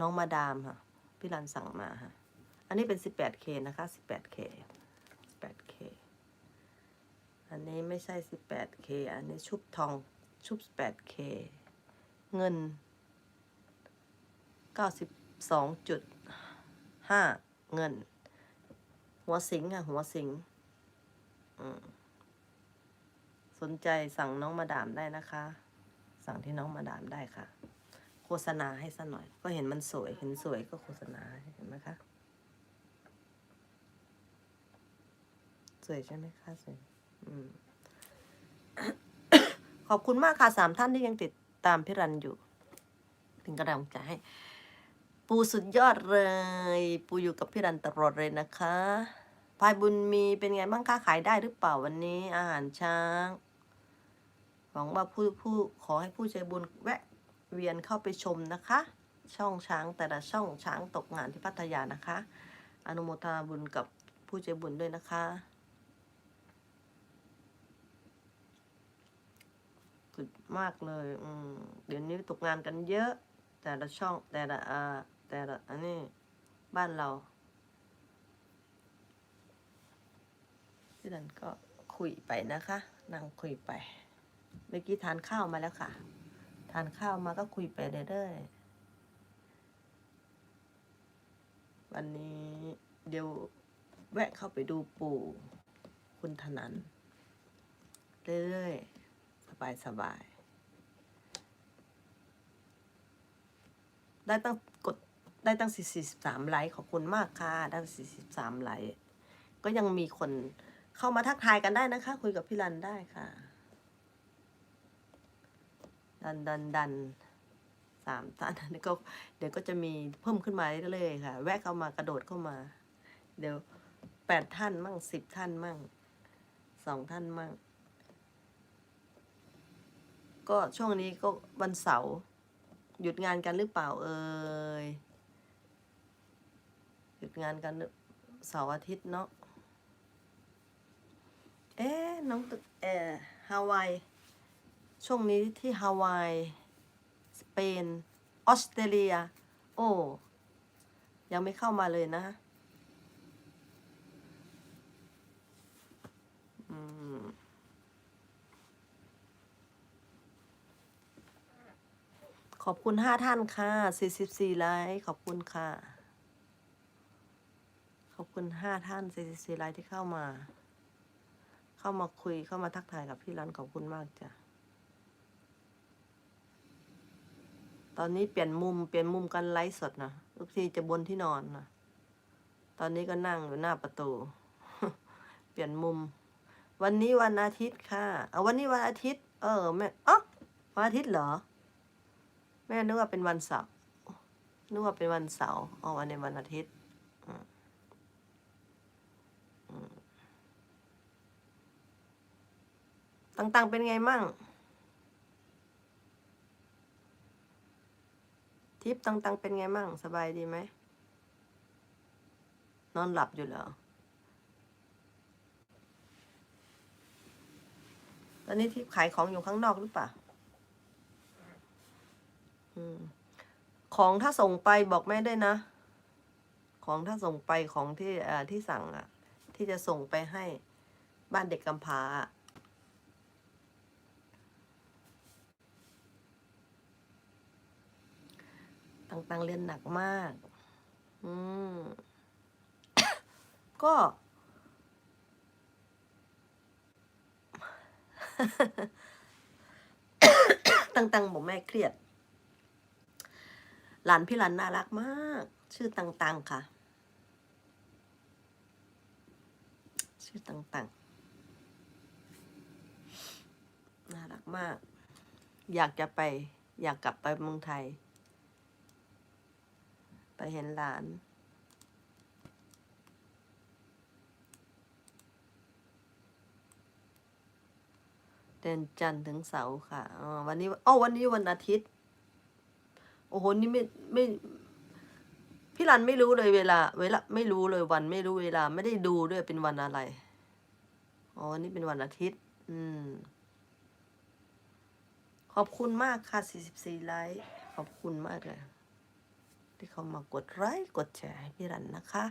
น้องมาดามค่ะ พี่รันสั่งมาค่ะ อันนี้เป็น 18K นะคะ 18K 18K อันนี้ไม่ใช่ 18K อันนี้ชุบทองชุบ 18K เงิน 92.5 เงิน หัวสิงค่ะหัวสิงสนใจสั่งน้องมาดามได้นะคะ สั่งที่น้องมาดามได้ค่ะ ฆษณาให้สัหน่อย ก็เห็นมันสวย เห็นสวยก็โฆษณาเห็นไหมคะ สวยใช่ไหมคะสวยอืมขอบคุณมากค่ะสามท่านที่ยังติดตามพี่รันอยู่ เป็นกำลังใจให้ ปูสุดยอดเลย ปูอยู่กับพี่รันตลอดเลยนะคะพายบุญมีเป็นไงบ้างคะขายได้หรือเปล่าวันนี้อาหารช้าง หวังว่าผู้ผู้ขอให้ผู้ใจบุญแวะ เวียนเข้าไปชมนะคะ ช่องช้างแต่ละช่องช้างตกงานที่พัทยานะคะ อนุโมทนาบุญกับผู้ใจบุญด้วยนะคะ สุดมากเลยอืมเดี๋ยวนี้ตกงานกันเยอะ แต่ละช่องแต่ละอ่าแต่ละอันนี้บ้านเราพี่นันก็คุยไปนะคะนั่งคุยไป เมื่อกี้ทานข้าวมาแล้วค่ะ ทานข้าวมาก็คุยไปเรื่อยๆวันนี้เดี๋ยวแวะเข้าไปดูปู่คุณถนันเรื่อยๆสบายๆได้ตั้งกดได้ตั้ง 43 ไลค์ขอบคุณมากค่ะ ได้43 ไลค์ก็ยังมีคนเข้ามาทักทายกันได้นะคะ คุยกับพี่รันได้ค่ะ ดันดันดันสามท่านนี่ก็เดี๋ยวก็จะมีเพิ่มขึ้นมาเรื่อยๆค่ะ แวะเข้ามากระโดดเข้ามา เดี๋ยวแปดท่านมั่งสิบท่านมั่งสองท่านมั่ง ก็ช่วงนี้ก็วันเสาร์หยุดงานกันหรือเปล่าเอ่ยหยุดงานกันเสาร์อาทิตย์เนาะเอ๊ะน้องตึกเออฮาวาย ช่วงนี้ที่ฮาวาย สเปน ออสเตรเลีย โอ้ ยังไม่เข้ามาเลยนะขอบคุณห้าท่านค่ะ 44 ไลค์ขอบคุณค่ะ ขอบคุณห้าท่าน 44 ไลค์ที่เข้ามา เข้ามาคุยเข้ามาทักทายกับพี่รันขอบคุณมากจ้ะ ตอนนี้เปลี่ยนมุมเปลี่ยนมุมกันไลฟ์สดนะทุกทีจะบนที่นอนนะตอนนี้ก็นั่งอยู่หน้าประตู เปลี่ยนมุม วันนี้วันอาทิตย์ค่ะ เอาวันนี้วันอาทิตย์ เออแม่อ๋อวันอาทิตย์เหรอ แม่นึกว่าเป็นวันเสาร์นึกว่าเป็นวันเสาร์อ๋อวันนี้วันอาทิตย์ต่างๆเป็นไงมั่ง ทิปต่างๆเป็นไงมั่งสบายดีไหม นอนหลับอยู่เหรอ ตอนนี้ทิปขายของอยู่ข้างนอกหรือเปล่าอของถ้าส่งไปบอกแม่ด้วยนะ ของถ้าส่งไปของที่ที่สั่งอะ ที่จะส่งไปให้บ้านเด็กกำพร้าอะ ต่างๆเรียนหนักมาก อืม ก็ ต่างๆบอกแม่เครียด หลานพี่หลานน่ารักมาก ชื่อต่างๆค่ะ ชื่อต่างๆ น่ารักมาก อยากจะไป อยากกลับไปเมืองไทย ไปเห็นหลาน เดินจันทร์ถึงเสาร์ค่ะอ๋อวันนี้อ๋อวันนี้วันอาทิตย์ โอ้โห นี่ไม่ไม่พี่รันไม่รู้เลยเวลา เวลาไม่รู้เลยวันไม่รู้เวลา ไม่ได้ดูด้วยเป็นวันอะไร อ๋อวันนี้เป็นวันอาทิตย์ อืม ขอบคุณมากค่ะ 44 ไลค์ ขอบคุณมากเลย ที่เขามากดไลค์กดแชร์ให้พี่รันนะคะ